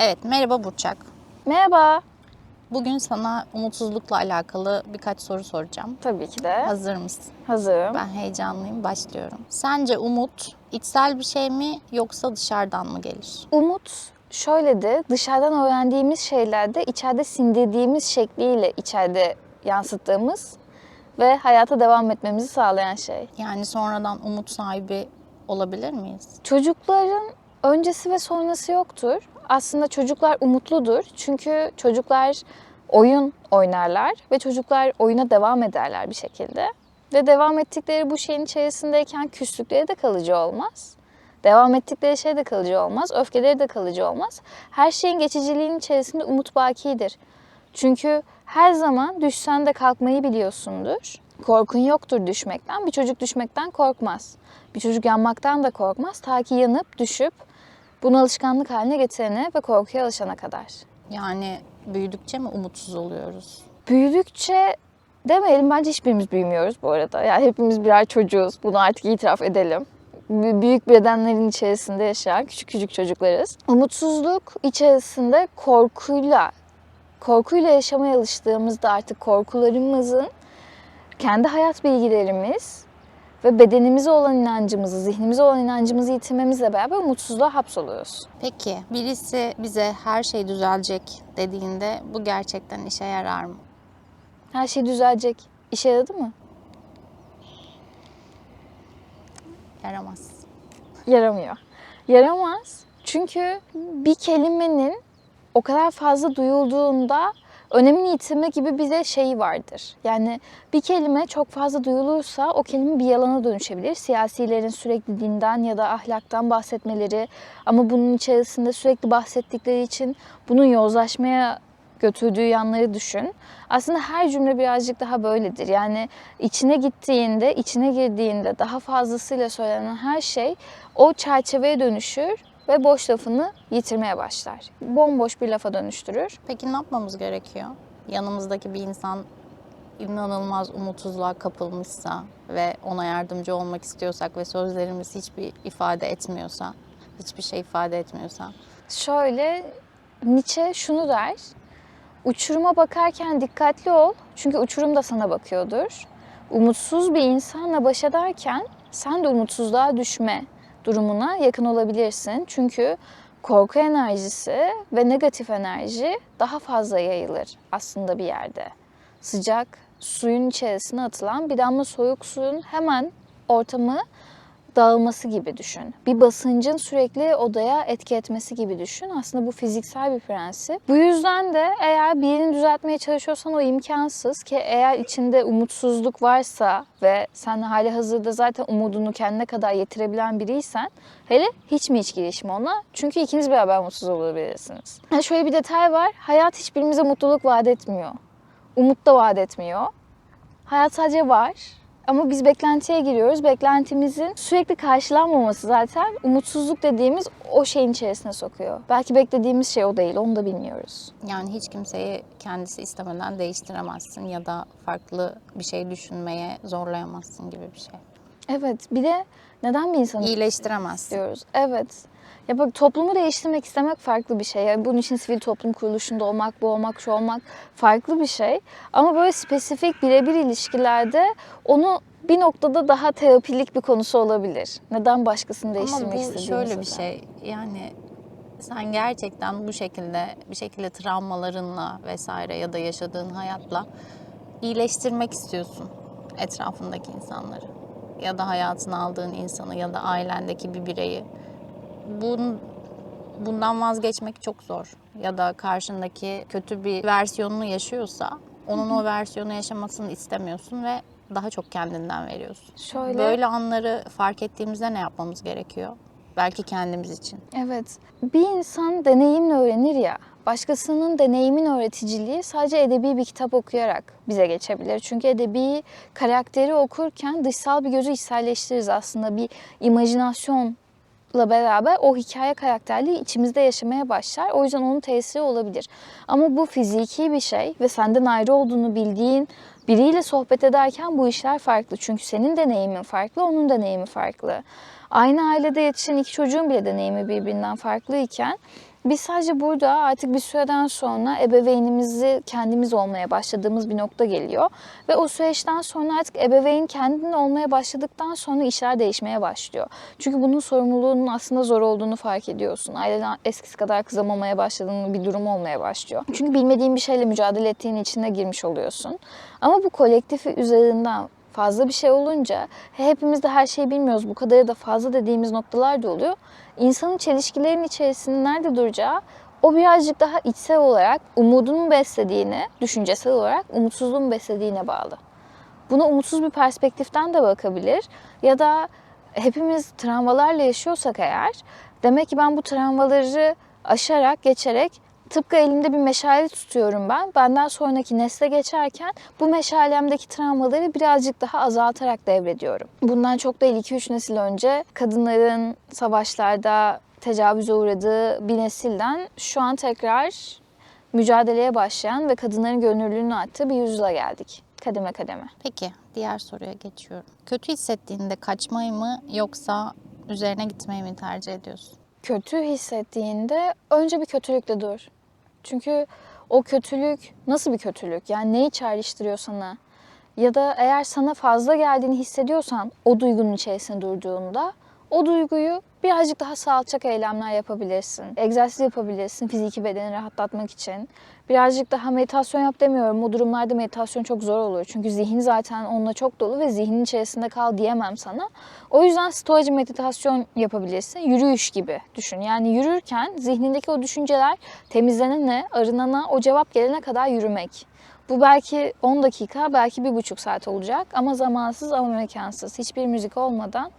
Evet, merhaba Burçak. Merhaba. Bugün sana umutsuzlukla alakalı birkaç soru soracağım. Tabii ki de. Hazır mısın? Hazırım. Ben heyecanlıyım, başlıyorum. Sence umut içsel bir şey mi yoksa dışarıdan mı gelir? Umut şöyledir. Dışarıdan öğrendiğimiz şeylerde içeride sindirdiğimiz şekliyle içeride yansıttığımız ve hayata devam etmemizi sağlayan şey. Yani sonradan umut sahibi olabilir miyiz? Çocukların öncesi ve sonrası yoktur. Aslında çocuklar umutludur. Çünkü çocuklar oyun oynarlar ve çocuklar oyuna devam ederler bir şekilde. Ve devam ettikleri bu şeyin içerisindeyken küslükleri de kalıcı olmaz. Devam ettikleri şey de kalıcı olmaz. Öfkeleri de kalıcı olmaz. Her şeyin geçiciliğinin içerisinde umut bakidir. Çünkü her zaman düşsen de kalkmayı biliyorsundur. Korkun yoktur düşmekten. Bir çocuk düşmekten korkmaz. Bir çocuk yanmaktan da korkmaz. Ta ki yanıp düşüp bunu alışkanlık haline getirene ve korkuya alışana kadar. Yani büyüdükçe mi umutsuz oluyoruz? Büyüdükçe demeyelim bence hiçbirimiz büyümüyoruz bu arada. Yani hepimiz birer çocuğuz. Bunu artık itiraf edelim. Büyük bedenlerin içerisinde yaşayan küçük küçük çocuklarız. Umutsuzluk içerisinde korkuyla, korkuyla yaşamaya alıştığımızda artık korkularımızın kendi hayat bilgilerimiz ve bedenimize olan inancımızı, zihnimize olan inancımızı yitirmemizle beraber umutsuzluğa hapsoluyoruz. Peki birisi bize her şey düzelecek dediğinde bu gerçekten işe yarar mı? Her şey düzelecek. İşe yaradı mı? Yaramaz. Yaramıyor. Yaramaz. Çünkü bir kelimenin o kadar fazla duyulduğunda önemini yitirme gibi bize şeyi vardır. Yani bir kelime çok fazla duyulursa o kelime bir yalana dönüşebilir. Siyasilerin sürekli dinden ya da ahlaktan bahsetmeleri ama bunun içerisinde sürekli bahsettikleri için bunun yozlaşmaya götürdüğü yanları düşün. Aslında her cümle birazcık daha böyledir. Yani içine gittiğinde, içine girdiğinde daha fazlasıyla söylenen her şey o çerçeveye dönüşür ve boş lafını yitirmeye başlar. Bomboş bir lafa dönüştürür. Peki ne yapmamız gerekiyor? Yanımızdaki bir insan inanılmaz umutsuzluğa kapılmışsa ve ona yardımcı olmak istiyorsak ve sözlerimiz hiçbir ifade etmiyorsa, hiçbir şey ifade etmiyorsa. Şöyle Nietzsche şunu der. Uçuruma bakarken dikkatli ol. Çünkü uçurum da sana bakıyordur. Umutsuz bir insanla baş ederken sen de umutsuzluğa düşme durumuna yakın olabilirsin. Çünkü korku enerjisi ve negatif enerji daha fazla yayılır aslında bir yerde. Sıcak suyun içerisine atılan bir damla soğuk suyun hemen ortamı dağılması gibi düşün. Bir basıncın sürekli odaya etki etmesi gibi düşün. Aslında bu fiziksel bir prensip. Bu yüzden de eğer birini düzeltmeye çalışıyorsan o imkansız ki eğer içinde umutsuzluk varsa ve sen hali hazırda zaten umudunu kendine kadar yetirebilen biriysen hele hiç mi hiç girişme ona? Çünkü ikiniz beraber mutsuz olabilirsiniz. Ha şöyle bir detay var. Hayat hiçbirimize mutluluk vaat etmiyor. Umut da vaat etmiyor. Hayat sadece var ama biz beklentiye giriyoruz. Beklentimizin sürekli karşılanmaması zaten umutsuzluk dediğimiz o şeyin içerisine sokuyor. Belki beklediğimiz şey o değil, onu da bilmiyoruz. Yani hiç kimseyi kendisi istemeden değiştiremezsin ya da farklı bir şey düşünmeye zorlayamazsın gibi bir şey. Evet, bir de neden bir insanı İyileştiremezsin. diyoruz? Evet. Ya bak toplumu değiştirmek istemek farklı bir şey. Yani bunun için sivil toplum kuruluşunda olmak, bu olmak, şu olmak farklı bir şey. Ama böyle spesifik birebir ilişkilerde onu bir noktada daha terapilik bir konusu olabilir. Neden başkasını Ama değiştirmek bu istediğimizde. şöyle bir şey. Yani sen gerçekten bu şekilde bir şekilde travmalarınla vesaire ya da yaşadığın hayatla iyileştirmek istiyorsun etrafındaki insanları ya da hayatına aldığın insanı ya da ailendeki bir bireyi. Bun, bundan vazgeçmek çok zor. Ya da karşındaki kötü bir versiyonunu yaşıyorsa onun o versiyonu yaşamasını istemiyorsun ve daha çok kendinden veriyorsun. Şöyle. Böyle anları fark ettiğimizde ne yapmamız gerekiyor? Belki kendimiz için. Evet. Bir insan deneyimle öğrenir ya. Başkasının deneyimin öğreticiliği sadece edebi bir kitap okuyarak bize geçebilir. Çünkü edebi karakteri okurken dışsal bir gözü içselleştiririz aslında. Bir imajinasyonla beraber o hikaye karakterliği içimizde yaşamaya başlar. O yüzden onun tesiri olabilir. Ama bu fiziki bir şey ve senden ayrı olduğunu bildiğin biriyle sohbet ederken bu işler farklı. Çünkü senin deneyimin farklı, onun deneyimi farklı. Aynı ailede yetişen iki çocuğun bile deneyimi birbirinden farklı iken Biz sadece burada artık bir süreden sonra ebeveynimizi kendimiz olmaya başladığımız bir nokta geliyor. Ve o süreçten sonra artık ebeveyn kendin olmaya başladıktan sonra işler değişmeye başlıyor. Çünkü bunun sorumluluğunun aslında zor olduğunu fark ediyorsun. Aileden eskisi kadar kızamamaya başladığın bir durum olmaya başlıyor. Çünkü bilmediğin bir şeyle mücadele ettiğin içine girmiş oluyorsun. Ama bu kolektifi üzerinden fazla bir şey olunca hepimiz de her şeyi bilmiyoruz. Bu kadarı da fazla dediğimiz noktalar da oluyor. İnsanın çelişkilerin içerisinde nerede duracağı o birazcık daha içsel olarak umudunu beslediğine, düşüncesel olarak umutsuzluğunu beslediğine bağlı. Buna umutsuz bir perspektiften de bakabilir. Ya da hepimiz travmalarla yaşıyorsak eğer, demek ki ben bu travmaları aşarak, geçerek tıpkı elimde bir meşale tutuyorum ben. Benden sonraki nesle geçerken bu meşalemdeki travmaları birazcık daha azaltarak devrediyorum. Bundan çok değil 2-3 nesil önce kadınların savaşlarda tecavüze uğradığı bir nesilden şu an tekrar mücadeleye başlayan ve kadınların gönüllülüğünün arttığı bir yüzyıla geldik. Kademe kademe. Peki diğer soruya geçiyorum. Kötü hissettiğinde kaçmayı mı yoksa üzerine gitmeyi mi tercih ediyorsun? Kötü hissettiğinde önce bir kötülükle dur. Çünkü o kötülük nasıl bir kötülük? Yani neyi çağrıştırıyor sana? Ya da eğer sana fazla geldiğini hissediyorsan o duygunun içerisinde durduğunda o duyguyu birazcık daha sağaltacak eylemler yapabilirsin. Egzersiz yapabilirsin fiziki bedeni rahatlatmak için. Birazcık daha meditasyon yap demiyorum. Bu durumlarda meditasyon çok zor olur. Çünkü zihin zaten onunla çok dolu ve zihnin içerisinde kal diyemem sana. O yüzden stoacı meditasyon yapabilirsin. Yürüyüş gibi düşün. Yani yürürken zihnindeki o düşünceler temizlenene, arınana, o cevap gelene kadar yürümek. Bu belki 10 dakika, belki bir buçuk saat olacak ama zamansız ama mekansız. Hiçbir müzik olmadan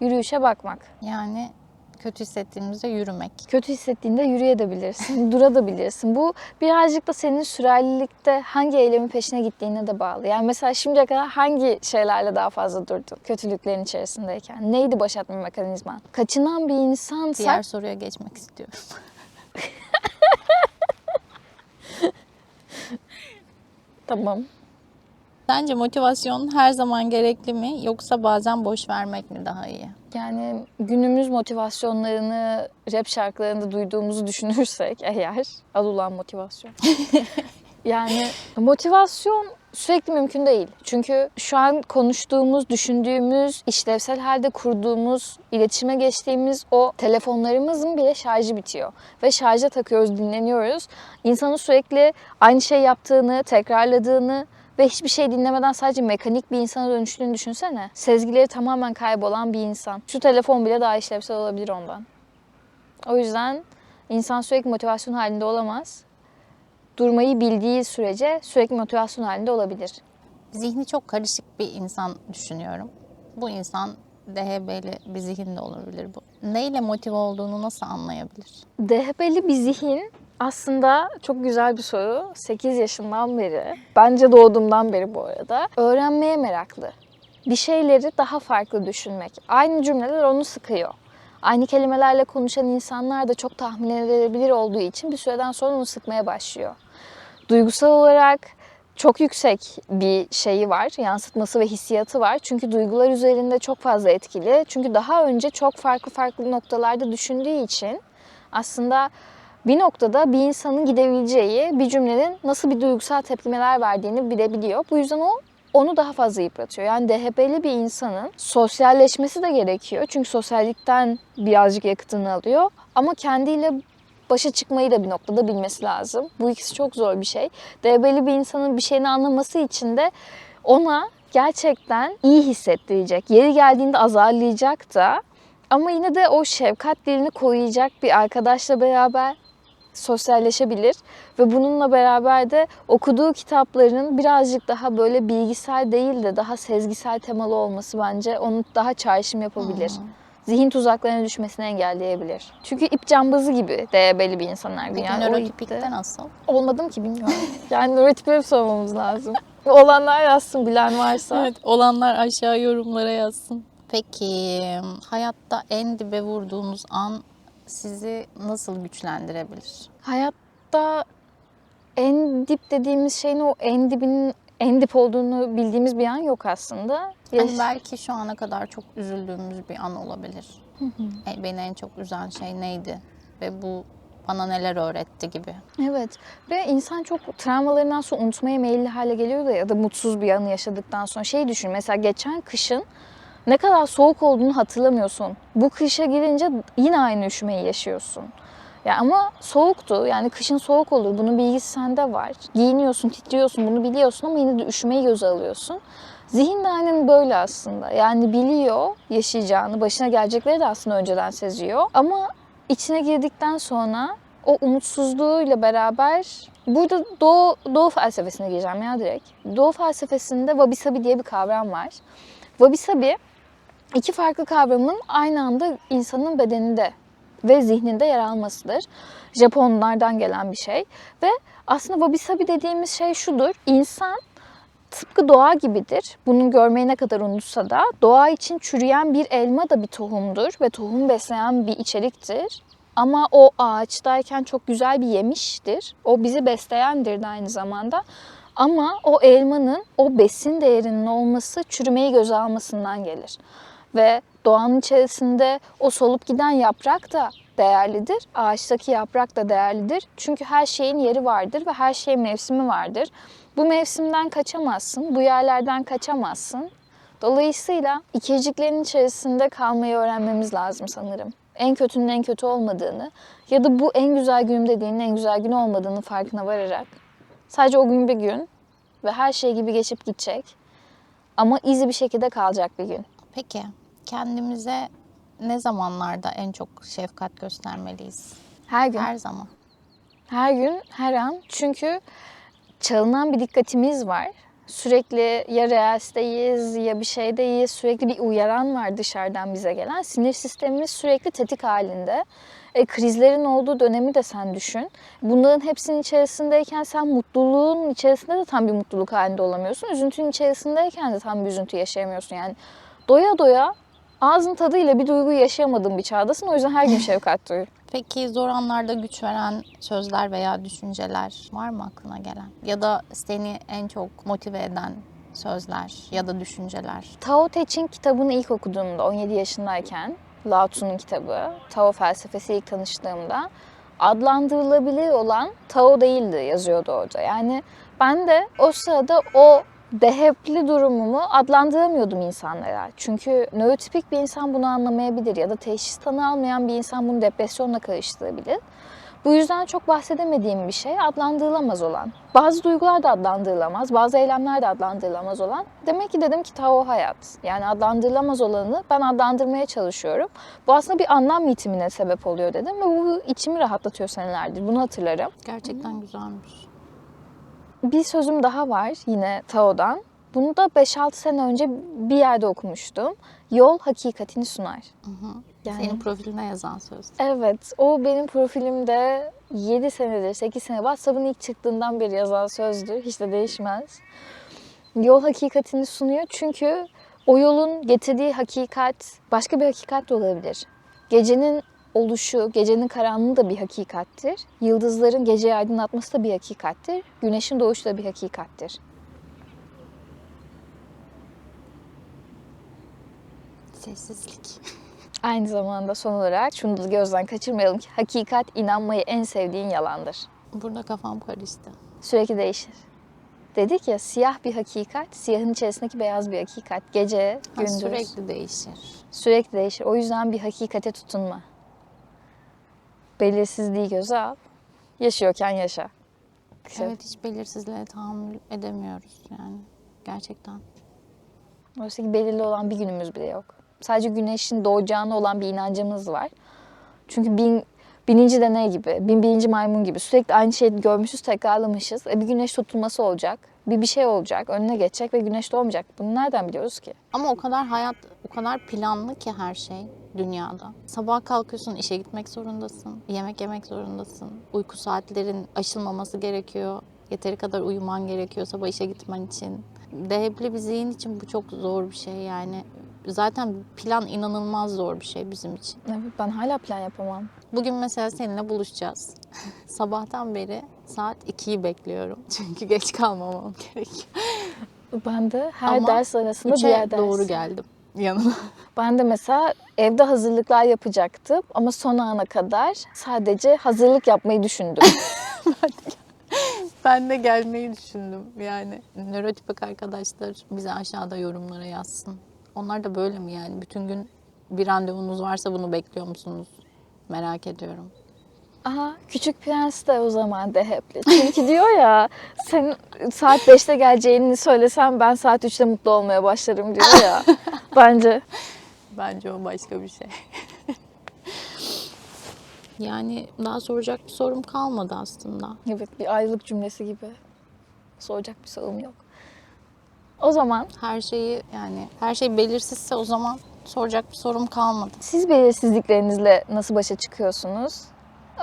yürüyüşe bakmak. Yani kötü hissettiğimizde yürümek. Kötü hissettiğinde yürüyebilirsin, durabilirsin. Bu birazcık da senin sürelilikte hangi eylemin peşine gittiğine de bağlı. Yani mesela şimdiye kadar hangi şeylerle daha fazla durdun kötülüklerin içerisindeyken? Neydi baş etme mekanizman? Kaçınan bir insansak Diğer soruya geçmek istiyorum. tamam. Sence motivasyon her zaman gerekli mi yoksa bazen boş vermek mi daha iyi? Yani günümüz motivasyonlarını rap şarkılarında duyduğumuzu düşünürsek eğer az ulan motivasyon. yani motivasyon sürekli mümkün değil. Çünkü şu an konuştuğumuz, düşündüğümüz, işlevsel halde kurduğumuz, iletişime geçtiğimiz o telefonlarımızın bile şarjı bitiyor. Ve şarja takıyoruz, dinleniyoruz. İnsanın sürekli aynı şey yaptığını, tekrarladığını, ve hiçbir şey dinlemeden sadece mekanik bir insana dönüştüğünü düşünsene. Sezgileri tamamen kaybolan bir insan. Şu telefon bile daha işlevsel olabilir ondan. O yüzden insan sürekli motivasyon halinde olamaz. Durmayı bildiği sürece sürekli motivasyon halinde olabilir. Zihni çok karışık bir insan düşünüyorum. Bu insan DHB'li bir zihin de olabilir bu. Neyle motive olduğunu nasıl anlayabilir? DHB'li bir zihin aslında çok güzel bir soru. 8 yaşından beri, bence doğduğumdan beri bu arada, öğrenmeye meraklı. Bir şeyleri daha farklı düşünmek. Aynı cümleler onu sıkıyor. Aynı kelimelerle konuşan insanlar da çok tahmin edilebilir olduğu için bir süreden sonra onu sıkmaya başlıyor. Duygusal olarak çok yüksek bir şeyi var, yansıtması ve hissiyatı var. Çünkü duygular üzerinde çok fazla etkili. Çünkü daha önce çok farklı farklı noktalarda düşündüğü için aslında bir noktada bir insanın gidebileceği bir cümlenin nasıl bir duygusal tepkimeler verdiğini bilebiliyor. Bu yüzden o onu daha fazla yıpratıyor. Yani DHB'li bir insanın sosyalleşmesi de gerekiyor. Çünkü sosyallikten birazcık yakıtını alıyor. Ama kendiyle başa çıkmayı da bir noktada bilmesi lazım. Bu ikisi çok zor bir şey. DHB'li bir insanın bir şeyini anlaması için de ona gerçekten iyi hissettirecek. Yeri geldiğinde azarlayacak da ama yine de o şefkat dilini koruyacak bir arkadaşla beraber sosyalleşebilir ve bununla beraber de okuduğu kitapların birazcık daha böyle bilgisel değil de daha sezgisel temalı olması bence onu daha çağrışım yapabilir. Zihin tuzaklarına düşmesini engelleyebilir. Çünkü ip cambazı gibi DB'li bir insanlar. Peki Yani o nörotipikte nasıl? Olmadım ki bilmiyorum. yani nörotipleri sormamız lazım. Olanlar yazsın bilen varsa. Evet, olanlar aşağı yorumlara yazsın. Peki hayatta en dibe vurduğunuz an sizi nasıl güçlendirebilir? Hayatta en dip dediğimiz şeyin o en dibinin en dip olduğunu bildiğimiz bir an yok aslında. Yaş- belki şu ana kadar çok üzüldüğümüz bir an olabilir. E, Beni en çok üzen şey neydi? Ve bu bana neler öğretti gibi. Evet ve insan çok travmalarından sonra unutmaya meyilli hale geliyor da ya da mutsuz bir anı yaşadıktan sonra şey düşün mesela geçen kışın ne kadar soğuk olduğunu hatırlamıyorsun. Bu kışa girince yine aynı üşümeyi yaşıyorsun. Ya ama soğuktu yani kışın soğuk olur bunun bilgisi sende var. Giyiniyorsun titriyorsun bunu biliyorsun ama yine de üşümeyi göze alıyorsun. Zihin de aynen böyle aslında. Yani biliyor yaşayacağını, başına gelecekleri de aslında önceden seziyor. Ama içine girdikten sonra o umutsuzluğuyla beraber burada doğu, doğu felsefesine gireceğim ya direkt. Doğu felsefesinde wabi sabi diye bir kavram var. Wabi sabi iki farklı kavramın aynı anda insanın bedeninde ve zihninde yer almasıdır. Japonlardan gelen bir şey ve aslında wabi sabi dediğimiz şey şudur. İnsan tıpkı doğa gibidir. Bunu görmeyi ne kadar unutsa da doğa için çürüyen bir elma da bir tohumdur ve tohum besleyen bir içeriktir. Ama o ağaçtayken çok güzel bir yemiştir. O bizi besleyendir de aynı zamanda. Ama o elmanın o besin değerinin olması çürümeyi göze almasından gelir. Ve doğanın içerisinde o solup giden yaprak da değerlidir. Ağaçtaki yaprak da değerlidir. Çünkü her şeyin yeri vardır ve her şeyin mevsimi vardır. Bu mevsimden kaçamazsın, bu yerlerden kaçamazsın. Dolayısıyla ikirciklerin içerisinde kalmayı öğrenmemiz lazım sanırım. En kötünün en kötü olmadığını ya da bu en güzel günüm dediğinin en güzel gün olmadığını farkına vararak sadece o gün bir gün ve her şey gibi geçip gidecek ama izi bir şekilde kalacak bir gün. Peki kendimize ne zamanlarda en çok şefkat göstermeliyiz? Her gün. Her zaman. Her gün, her an. Çünkü çalınan bir dikkatimiz var. Sürekli ya reelsteyiz ya bir şeydeyiz. Sürekli bir uyaran var dışarıdan bize gelen. Sinir sistemimiz sürekli tetik halinde. E, krizlerin olduğu dönemi de sen düşün. Bunların hepsinin içerisindeyken sen mutluluğun içerisinde de tam bir mutluluk halinde olamıyorsun. Üzüntünün içerisindeyken de tam bir üzüntü yaşayamıyorsun. Yani doya doya ağzın tadıyla bir duyguyu yaşayamadığın bir çağdasın. O yüzden her gün şefkat duy. Peki zor anlarda güç veren sözler veya düşünceler var mı aklına gelen? Ya da seni en çok motive eden sözler ya da düşünceler? Tao Te Ching kitabını ilk okuduğumda 17 yaşındayken Lao Tzu'nun kitabı, Tao felsefesi ilk tanıştığımda adlandırılabilir olan Tao değildi yazıyordu orada. Yani ben de o sırada o dehepli durumumu adlandıramıyordum insanlara. Çünkü nörotipik bir insan bunu anlamayabilir ya da teşhis tanı almayan bir insan bunu depresyonla karıştırabilir. Bu yüzden çok bahsedemediğim bir şey adlandırılamaz olan. Bazı duygular da adlandırılamaz, bazı eylemler de adlandırılamaz olan. Demek ki dedim ki Tao hayat. Yani adlandırılamaz olanı ben adlandırmaya çalışıyorum. Bu aslında bir anlam yitimine sebep oluyor dedim ve bu içimi rahatlatıyor senelerdir. Bunu hatırlarım. Gerçekten güzelmiş. Bir sözüm daha var yine Tao'dan. Bunu da 5-6 sene önce bir yerde okumuştum. Yol hakikatini sunar. Hı hı. Yani- Senin profiline yazan söz. Evet, o benim profilimde 7 senedir, 8 sene WhatsApp'ın ilk çıktığından beri yazan sözdür. Hiç de değişmez. Yol hakikatini sunuyor çünkü o yolun getirdiği hakikat başka bir hakikat de olabilir. Gecenin oluşu, gecenin karanlığı da bir hakikattir. Yıldızların geceyi aydınlatması da bir hakikattir. Güneşin doğuşu da bir hakikattir. Sessizlik. Aynı zamanda son olarak şunu da gözden kaçırmayalım ki hakikat inanmayı en sevdiğin yalandır. Burada kafam karıştı. sürekli değişir. Dedik ya siyah bir hakikat, siyahın içerisindeki beyaz bir hakikat. Gece, Ha, gündüz sürekli. sürekli değişir. değişir. O yüzden bir hakikate tutunma. Belirsizliği göze al. Yaşıyorken yaşa. İşte Evet hiç belirsizliğe tahammül edemiyoruz yani. Gerçekten. Oysa ki belirli olan bir günümüz bile yok. Sadece güneşin doğacağına olan bir inancımız var. Çünkü bin, bininci deney gibi, bin birinci maymun gibi sürekli aynı şeyi görmüşüz, tekrarlamışız. E bir güneş tutulması olacak, bir bir şey olacak, önüne geçecek ve güneş doğmayacak. Bunu nereden biliyoruz ki? Ama o kadar hayat, o kadar planlı ki her şey dünyada. Sabah kalkıyorsun, işe gitmek zorundasın. Yemek yemek zorundasın. Uyku saatlerin aşılmaması gerekiyor. Yeteri kadar uyuman gerekiyor sabah işe gitmen için. Dehepli bir zihin için bu çok zor bir şey yani. Zaten plan inanılmaz zor bir şey bizim için. Evet, ben hala plan yapamam. Bugün mesela seninle buluşacağız. Sabahtan beri saat 2'yi bekliyorum. Çünkü geç kalmamam gerekiyor. Ben de her Ama ders arasında Üçe diğer ders. doğru geldim. Yanına. Ben de mesela evde hazırlıklar yapacaktım ama son ana kadar sadece hazırlık yapmayı düşündüm. Ben de gelmeyi düşündüm yani. Nörotipik arkadaşlar bize aşağıda yorumlara yazsın. Onlar da böyle mi yani? Bütün gün bir randevunuz varsa bunu bekliyor musunuz? Merak ediyorum. Aha küçük prens de o zaman de hep. Çünkü diyor ya sen saat 5'te geleceğini söylesem ben saat 3'te mutlu olmaya başlarım diyor ya. Bence Bence o başka bir şey. yani daha soracak bir sorum kalmadı aslında. evet bir ayrılık cümlesi gibi. Soracak bir sorum yok. O zaman Her şeyi yani her şey belirsizse o zaman soracak bir sorum kalmadı. siz belirsizliklerinizle nasıl başa çıkıyorsunuz?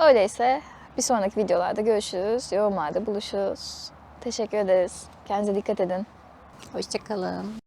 Öyleyse bir sonraki videolarda görüşürüz. Yorumlarda buluşuruz. Teşekkür ederiz. Kendinize dikkat edin. Hoşçakalın.